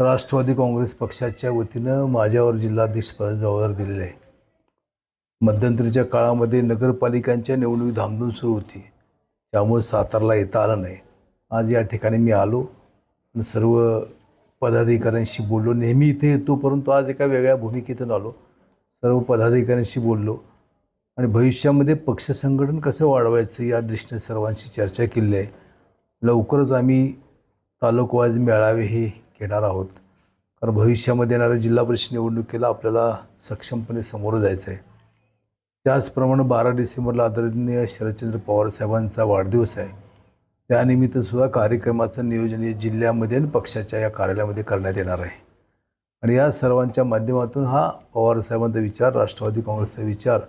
राष्ट्रवादी काँग्रेस पक्षाच्या वतीनं माझ्यावर जिल्हाध्यक्ष पदाची जबाबदारी दिलेली आहे. मध्यंतरीच्या काळामध्ये नगरपालिकांच्या निवडणूक धामधूम सुरू होती. त्यामुळे सातारला येता आलं नाही. आज या ठिकाणी मी आलो आणि सर्व पदाधिकाऱ्यांशी बोललो. नेहमी इथे येतो परंतु आज एका वेगळ्या भूमिकेतून आलो. सर्व पदाधिकाऱ्यांशी बोललो. आणि भविष्यामध्ये पक्ष संघटन कसं वाढवायचं या दृष्टीने सर्वांशी चर्चा केली आहे. लवकरच आम्ही तालुकवाज मेळावे हे घेणार आहोत. कारण भविष्यामध्ये येणाऱ्या जिल्हा परिषद निवडणुकीला आपल्याला सक्षमपणे समोर जायचं आहे त्याचप्रमाणे बारा डिसेंबरला आदरणीय शरदचंद्र पवार साहेबांचा वाढदिवस आहे. त्यानिमित्तसुद्धा कार्यक्रमाचं नियोजन या जिल्ह्यामध्ये आणि पक्षाच्या या कार्यालयामध्ये करण्यात येणार आहे. आणि या सर्वांच्या माध्यमातून हा पवार साहेबांचा विचार राष्ट्रवादी काँग्रेसचा विचार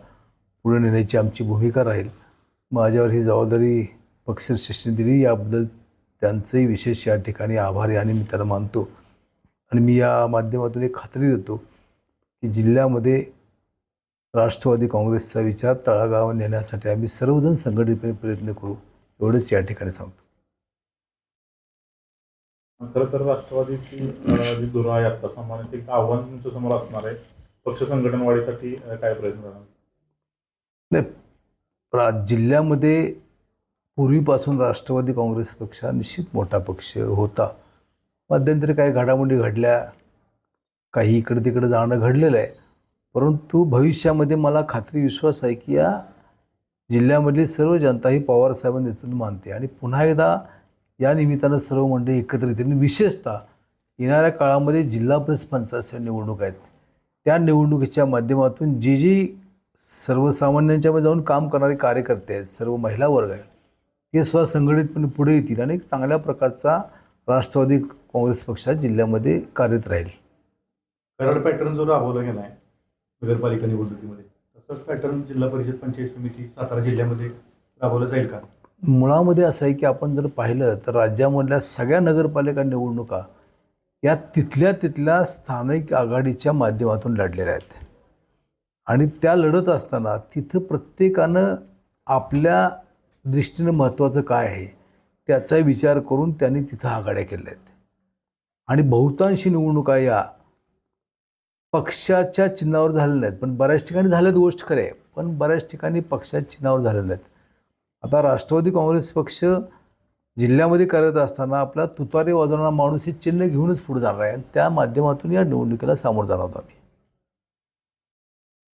पुढे नेण्याची आमची भूमिका राहील. माझ्यावर ही जबाबदारी पक्षश्रेष्ठीने दिली याबद्दल त्यांचंही विशेष या ठिकाणी आभारी आणि मी त्याला मानतो. आणि मी या माध्यमातून एक खात्री देतो की जिल्ह्यामध्ये राष्ट्रवादी काँग्रेसचा विचार तळागाळावर नेण्यासाठी आम्ही सर्वजण संघटितपणे प्रयत्न करू एवढंच या ठिकाणी सांगतो. खरं तर राष्ट्रवादीची जी धुरा आहे आता सामान्यतः एक आव्हान तुमच्यासमोर असणार आहे. पक्ष संघटन वाढीसाठी काय प्रयत्न करणार? नाही जिल्ह्यामध्ये पूर्वीपासून राष्ट्रवादी काँग्रेस पक्ष हा निश्चित मोठा पक्ष होता. मध्यंतरी काही घडामोडी घडल्या काही इकडे तिकडे जाणं घडलेलं आहे. परंतु भविष्यामध्ये मला खात्री विश्वास आहे की या जिल्ह्यामधली सर्व जनता ही पवारसाहेबांचं नेतृत्व मानते. आणि पुन्हा एकदा या निमित्तानं सर्व मंडळी एकत्र येतील. आणि विशेषतः येणाऱ्या काळामध्ये जिल्हा परिषद पंचायत निवडणूक आहेत. त्या निवडणुकीच्या माध्यमातून जे जे सर्वसामान्यांच्यामध्ये जाऊन काम करणारे कार्यकर्ते आहेत सर्व महिला वर्ग आहेत ते सुद्धा संघटितपणे पुढे येतील आणि एक चांगल्या प्रकारचा राष्ट्रवादी काँग्रेस पक्ष जिल्ह्यामध्ये कार्यरत राहील. कराड पॅटर्न जो राबवला गेला आहे नगरपालिका निवडणुकीमध्ये तसंच पॅटर्न जिल्हा परिषद पंचायत समिती सातारा जिल्ह्यामध्ये राबवलं जाईल का? मुळामध्ये असं आहे की आपण जर पाहिलं तर राज्यामधल्या सगळ्या नगरपालिका निवडणुका या तिथल्या तिथल्या स्थानिक आघाडीच्या माध्यमातून लढलेल्या आहेत. आणि त्या लढत असताना तिथं प्रत्येकानं आपल्या दृष्टीनं महत्त्वाचं काय आहे त्याचा विचार करून त्यांनी तिथं आघाड्या केल्या आहेत. आणि बहुतांशी निवडणुका या पक्षाच्या चिन्हावर झालेल्या आहेत. पण बऱ्याच ठिकाणी झाल्यात गोष्ट खरे पण बऱ्याच ठिकाणी पक्षाच्या चिन्हावर झालेल्या आहेत. आता राष्ट्रवादी काँग्रेस पक्ष जिल्ह्यामध्ये करत असताना आपला तुतारे वाजवणारा माणूस हे चिन्ह घेऊनच पुढे जाणार आहे. त्या माध्यमातून या निवडणुकीला सामोरं जाणार होतो आम्ही.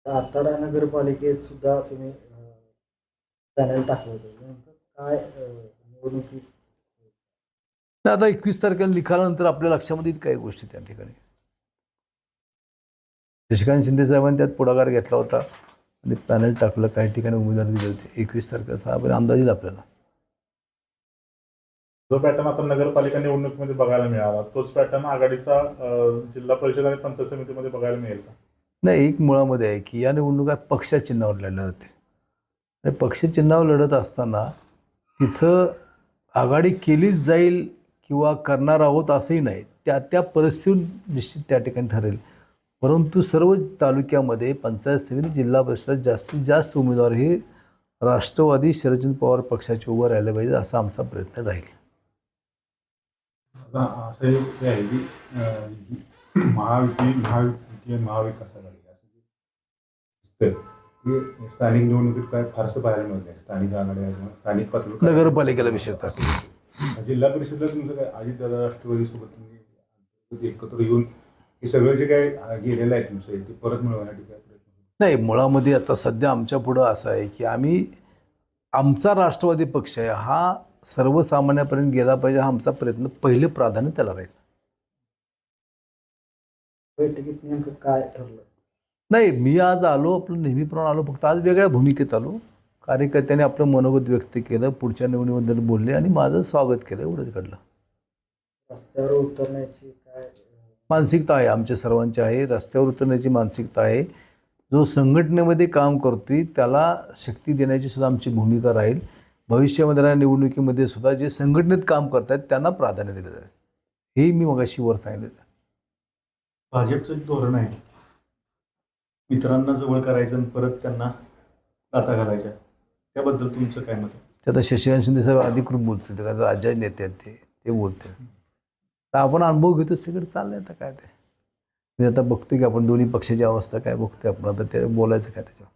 सातारा नगरपालिकेत सुद्धा तुम्ही पॅनल टाकलं होतं. नेमकं काय अं, निवडणुकीत तर आता एकवीस तारखेला निकालानंतर आपल्या लक्षामध्ये येईल काही गोष्टी त्या ठिकाणी. शशिकांत शिंदे साहेबांनी त्यात पुढाकार घेतला होता. आणि पॅनल टाकलं काही ठिकाणी उमेदवार दिले होते. एकवीस तारखेचा हा पण अंदाज येईल आपल्याला. जो पॅटर्न आता नगरपालिका निवडणुकीमध्ये बघायला मिळाला तोच पॅटर्न आघाडीचा जिल्हा परिषद आणि पंचायत समितीमध्ये बघायला मिळेल का? नाही एक मुळामध्ये आहे की या निवडणुका पक्षा चिन्हावर लढल्या जाते आणि पक्षचिन्हावर लढत असताना तिथं आघाडी केलीच जाईल किंवा करणार आहोत असंही नाही. त्या त्या परिस्थितीत निश्चित त्या ठिकाणी ठरेल. परंतु सर्व तालुक्यामध्ये पंचायत समिती जिल्हा परिषद जास्तीत जास्त उमेदवार हे राष्ट्रवादी शरदचंद्र पवार पक्षाचे उभं राहिले पाहिजे असा आमचा प्रयत्न राहील. असं हे महाविकास आघाडी असं ते स्थानिक निवडणुकीत काय फारसं पाहायला मिळत नाही. स्थानिक आघाड्या किंवा स्थानिक पातळीवर नगरपालिकेला विशेषतः. जिल्हा परिषदला तुमचं काय? अजितदादा राष्ट्रवादी सोबत तुम्ही एकत्र येऊन हे सगळं जे काय गेलेलं आहे तुमचं ते परत मिळवण्यासाठी काय प्रयत्न नाही मुळामध्ये आता सध्या आमच्या पुढं असं आहे की आम्ही आमचा राष्ट्रवादी पक्ष आहे हा सर्वसामान्यापर्यंत गेला पाहिजे हा आमचा प्रयत्न पहिले प्राधान्य त्याला राहील. बैठकीत नेमकं काय ठरलं? नाही मी आज आलो आपलं नेहमीप्रमाणे आलो फक्त आज वेगळ्या भूमिकेत आलो. कार्यकर्त्याने आपलं मनोगत व्यक्त केलं पुढच्या निवडीबद्दल बोलले आणि माझं स्वागत केलं एवढंच घडलं. रस्त्यावर उतरण्याची काय मानसिकता आहे आमच्या सर्वांची आहे. रस्त्यावर उतरण्याची मानसिकता आहे. जो संघटनेमध्ये काम करतोय त्याला शक्ती देण्याची सुद्धा आमची भूमिका राहील. भविष्यामध्ये निवडणुकीमध्ये सुद्धा जे संघटनेत काम करतायत त्यांना प्राधान्य दिलं जाईल. हे मी मगाशी वर सांगितलं. भाजपचं धोरण आहे. मित्रांना जवळ करायचं आणि परत त्यांना लाता घालायच्या. त्याबद्दल तुमचं काय मत आहे? ते आता शशिकांत शिंदे साहेब अधिकृत बोलतील. ते काय राज्याचे नेते आहेत ते. ते बोलते तर आपण अनुभव घेतो सगळं चाललंय आता काय ते. मी आता बघतो की आपण दोन्ही पक्षाची अवस्था काय बघतोय आपण. आता ते बोलायचं काय त्याच्यावर?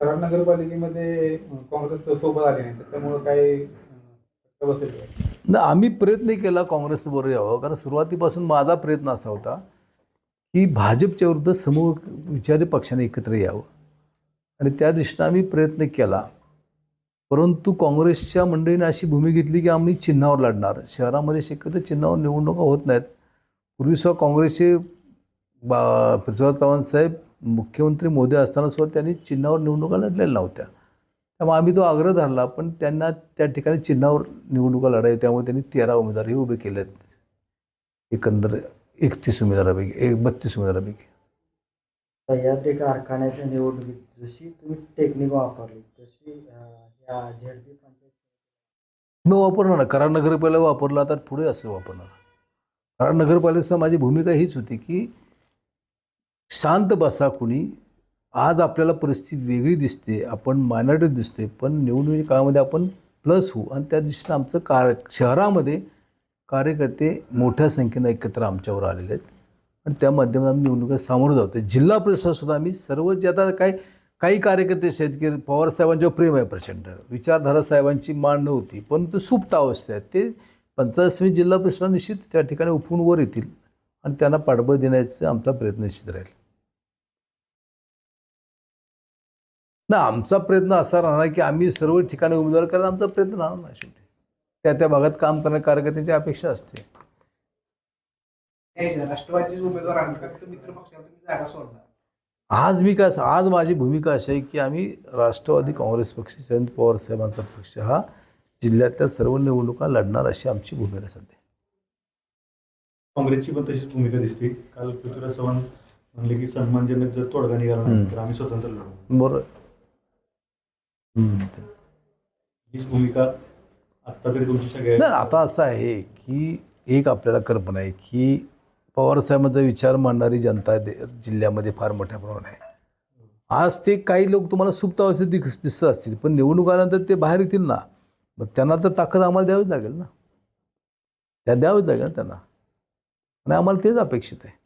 कराड नगरपालिकेमध्ये काँग्रेस सोबत आले नाही. त्याच्यामुळे काही बसेल का? ना आम्ही प्रयत्न केला काँग्रेसबरोबर यावं. कारण सुरुवातीपासून माझा प्रयत्न असा होता की भाजपच्या विरुद्ध समूह विचारी पक्षाने एकत्र यावं. आणि त्या दृष्टीनं आम्ही प्रयत्न केला. परंतु काँग्रेसच्या मंडळीने अशी भूमी घेतली की आम्ही चिन्हावर लढणार. शहरामध्ये शक्यतो चिन्हावर निवडणुका होत नाहीत. पूर्वी सुद्धा काँग्रेसचे बा पृथ्वीराज चव्हाण साहेब मुख्यमंत्री मोदी असताना सुद्धा त्यांनी चिन्हावर निवडणुका लढलेल्या नव्हत्या. त्यामुळे आम्ही तो आग्रह धरला पण त्यांना त्या ठिकाणी चिन्हावर निवडणुका लढावी त्यामुळे त्यांनी तेरा उमेदवार हे उभे केले आहेत एकंदर एकतीस उमेदवारापैकी एक बत्तीस उमेदवारापैकी. सह्याद्री कारखान्याच्या निवडणुकीत जशी तुम्ही टेक्निक वापरली तशी या झेडपी पंचायत मी वापरणार ना कराड नगरपालिका वापरला तर पुढे असं वापरणार. कराड नगरपालिकेचा माझी भूमिका हीच होती की शांत बसा कुणी. आज आपल्याला परिस्थिती वेगळी दिसते आपण मायनॉरिटी दिसते पण निवडणुकीच्या काळामध्ये आपण प्लस होऊ. आणि त्या दृष्टीनं आमचं कार्य शहरामध्ये कार्यकर्ते मोठ्या संख्येनं एकत्र आमच्यावर आलेले आहेत. आणि त्या माध्यमातून आम्ही निवडणुका सामोरं जातो जिल्हा परिषदसुद्धा आम्ही सर्व जे आता काय काही कार्यकर्ते शेतकरी पवार साहेबांच्या प्रेम आहे प्रचंड विचारधारा साहेबांची मान नव्हती परंतु सुप्त अवस्था आहेत. ते पंचायत समिती जिल्हा परिषद निश्चित त्या ठिकाणी उफून वर येतील आणि त्यांना पाठबळ देण्याचा आमचा प्रयत्न निश्चित राहील. ना आमचा प्रयत्न असा राहणार की आम्ही सर्व ठिकाणी उमेदवार करायला आमचा प्रयत्न राहणार नाही. त्या त्या भागात काम करणाऱ्या कार्यकर्त्यांची अपेक्षा असते. आज मी काय आज माझी भूमिका अशी आहे की आम्ही राष्ट्रवादी काँग्रेस पक्ष शरद पवार साहेबांचा पक्ष हा जिल्ह्यातल्या सर्व निवडणुका लढणार अशी आमची भूमिका सध्या. काँग्रेसची पण तशीच भूमिका दिसते. काल पृथ्वीराज चव्हाण म्हणले की सन्मानजनक जर तोडगा निघाला नाही. तर आम्ही स्वतंत्र लढू. बरोबर. हीच भूमिका आता तरी तुमची सगळे नाही आता असं आहे की एक आपल्याला कल्पना आहे की पवारसाहेबांचा विचार मांडणारी जनता दे- जिल्ह्यामध्ये फार मोठ्या प्रमाणात आहे. आज ते काही लोक तुम्हाला सुप्त अवस्थेत दिस दिसत असतील पण निवडणूक आल्यानंतर ते बाहेर येतील ना. मग त्यांना तर ताकद आम्हाला द्यावीच लागेल ना. त्या द्यावीच लागेल ना त्यांना. आणि आम्हाला तेच अपेक्षित आहे.